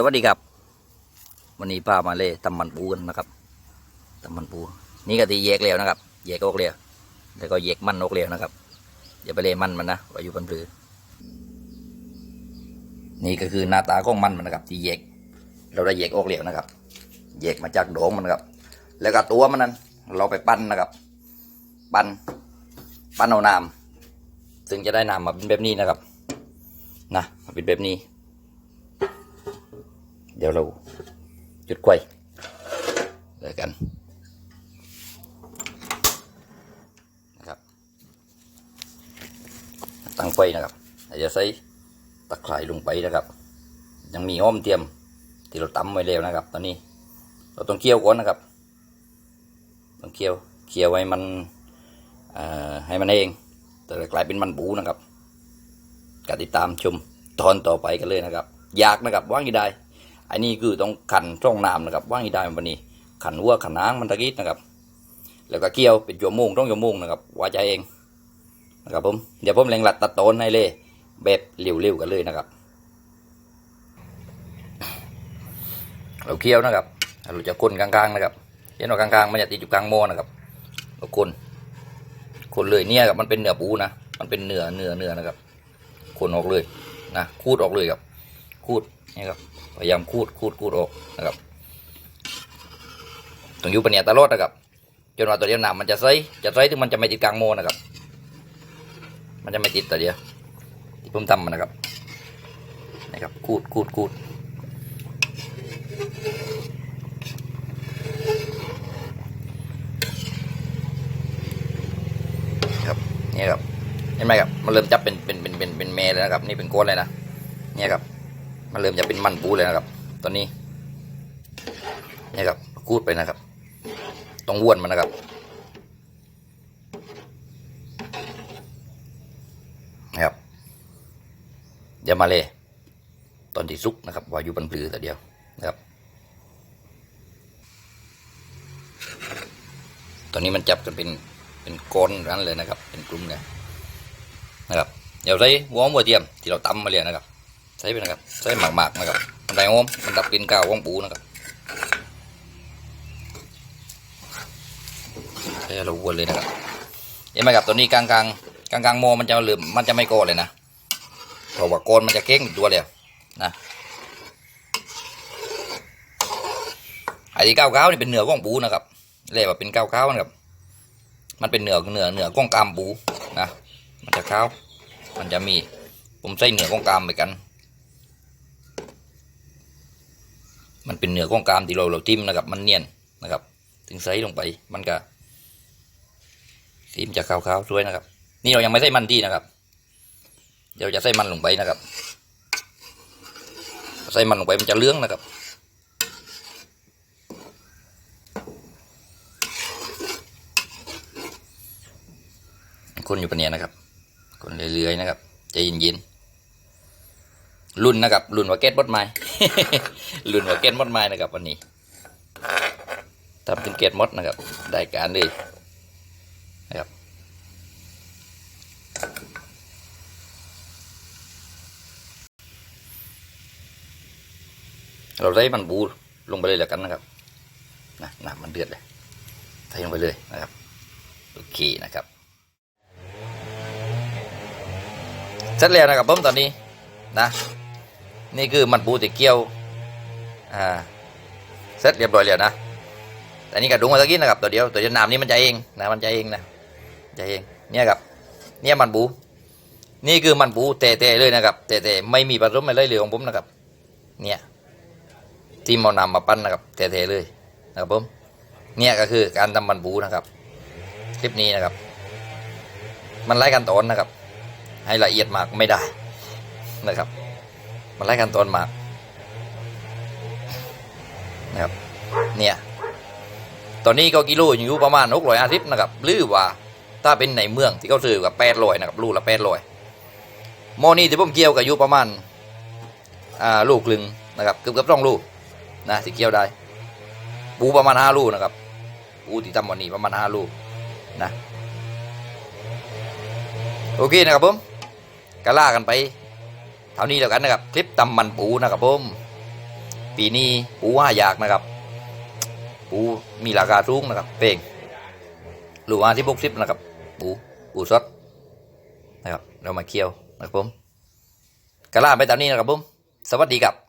สวัสดีครับ วันนี้ป้ามาเล่ตำมันปูกันนะครับตำมันปู นี่ก็ตีแยกแล้วนะครับแยกออกแล้วแล้วก็แยกมันออกแล้วนะครับอย่าไปเล่มันมันนะว่าอยู่บนปลือนี่ก็คือหน้าตาของมันมันนะครับ ที่แยก เราได้แยกออกแล้วนะครับแยกมาจากโดงมันนะครับ แล้วก็ตัวมันนั้น เราไปปั้นนะครับ ปั้นปั้นเอาน้ำซึ่งจะได้น้ำมาเป็นแบบนี้นะครับ นะเป็นแบบนี้ เดี๋ยวเราจุดไฟเลยกันนะครับตั้งไฟนะครับเราจะใส่ตะไคร่ลงไปนะครับ ยังมีอ้อมเทียมที่เราตำไว้แล้วนะครับ ตอนนี้ เราต้องเคี่ยวก่อนนะครับ ต้องเคี่ยวเคี่ยวให้มันให้มันเอง แต่กลายเป็นมันปูนะครับกติดตามชมตอนต่อไปกันเลยนะครับ อยากนะครับว่างอีได้ อันนี้คือต้องขันช่องน้ำนะครับว่างอีได้วันนี้ขันวัวขันน้างมันตะกี้นะครับ แล้วก็เกี่ยวเป็นชั่วโมงต้องชั่วโมงนะครับว่าใจเองนะครับผมเดี๋ยวผมเล็งหลัดตัดโตนให้เลยแบบเร็วๆกันเลยนะครับ เราเคี่ยวนะครับเราจะคนกลางๆนะครับเห็นว่ากลางๆมันจะติดอยู่กลางหม้อนะครับเราคนคนเลยเนี่ยครับมันเป็นเนื้อปูนะมันเป็นเนื้อเนื้อเนื้อนะครับคนออกเลยนะคูดออกเลยครับคูดนี่ครับ พยายามคูดคูดคูดออกนะครับต้องอยู่ปะเนี่ยตลอดนะครับจนว่าตัวเดียวหนามมันจะใสจะใสถึงมันจะไม่ติดกลางโมนะครับ มันจะไม่ติดตัวเดียวที่ผมทำมันนะครับนะครับคูดคูดคูดครับนี่ครับเห็นไหมครับมันเริ่มจับเป็นเป็นเป็นเป็นเป็นเมเลยนะครับ นี่เป็นโก้นเลยนะเนี่ยครับ มันเริ่มจะเป็นมันปูเลยนะครับ ตอนนี้นี่ครับกูดไปนะครับ ต้องว้วนมันนะครับนะครับเดี๋ยวมาเลย ตอนที่ซุกนะครับวายู่บนปลือแต่เดียวนะครับ ตอนนี้มันจับกันเป็นเป็นก้อนนั้นเลยนะครับ เป็นกลุ่มเลยนะครับ เดี๋ยวใส่หัวหมหัวเทียมที่เราตำมาเลยนะครับ ใส่ไปนะครับใส่หมากๆนะครับมันได้หอมมันดับกลิ่นกาวของปูนะครับใส่เราวนเลยนะครับเห็นไหมครับตัวนี้กลางกลางกลางกลางๆโมมันจะเหลือมันจะไม่โกนเลยนะเพราะว่าโกนมันจะเก้งตัวเลยวนะไอ้ที่ก้าวก้าวนี่เป็นเนื้อของปูนะครับเรียกว่าเป็นก้าวก้าวนะครับ มันเป็นเนื้อเนื้อเนื้อของกามปูนะมันจะขาวมันจะมีผมใส่เนื้อของกามไปกัน มันเป็นเนื้อของกามที่เราเราจิ้มนะครับ มันเนียนนะครับ ถึงใส่ลงไป มันก็สีมจะขาวๆสวยนะครับ นี่เรายังไม่ใส่มันดีนะครับ เดี๋ยวจะใส่มันลงไปนะครับ ใส่มันลงไปมันจะเลื้องนะครับคนอยู่ปะเนียนะครับ คนเรื่อยๆนะครับใจเย็นๆ รุ่นนะครับรุ่นว่าเก็ตบดไม้รุ่นว่าเก็ตบดไม้นะครับวันนี้ทำเป็นเกตมดนะครับได้การเลยนะครับเราได้มันบูลงไปเลยแล้วกันนะครับนะน้ำมันเดือดเลยใส่ลงไปเลยนะครับโอเคนะครับเสร็จแล้วนะครับผมตอนนี้นะ นี่คือมันปูติเกียวอ่าเสร็จเรียบร้อยแล้วนะแต่นี่กระดุงมาตะกี้นะครับตัวเดียวตัวเดียวน้ำนี่มันจะเองนะมันจะเองนะจะเองเนี่ยครับเนี่ยมันปูนี่คือมันปูเตะๆเลยนะครับเตะๆไม่มีผสมอะไรเลยของผมนะครับ เนี่ยที่เอานำมาปั้นนะครับเตะๆเลยนะครับผมเนี่ยก็คือการทำมันปูนะครับ คลิปนี้นะครับ มันไล่กันตอนนะครับ ให้ละเอียดมากไม่ได้นะครับ มันไล่กันตอนมากนะครับเนี่ยตอนนี้ก็กิโลอยู่ประมาณหกร้อยอาทิตย์นะครับหรือว่าถ้าเป็นในเมืองที่เขาซื้อกับแปดร้อยนะครับลูกละแปดร้อยโมอนี่ที่ผมเกี่ยวกับอยู่ประมาณอ่าลูกครึ่งนะครับเกือบเกือบต้องลูกนะที่เกี่ยวได้ ปูประมาณห้าลูกนะครับปูที่ทำวันนี้ประมาณห้าลูกนะโอเคนะครับผมก็ล่ากันไป ท่านี้แล้วกันนะครับ คลิปตำมันปูนะครับผมปีนี้ปูว่าอยากนะครับ ปูมีราคาสูงนะครับเป่งหรือว่าที่พกซิปนะครับ ปูปูสดนะครับ เรามาเคี่ยวนะครับผมกระลาไปตามนี้นะครับผมสวัสดีครับ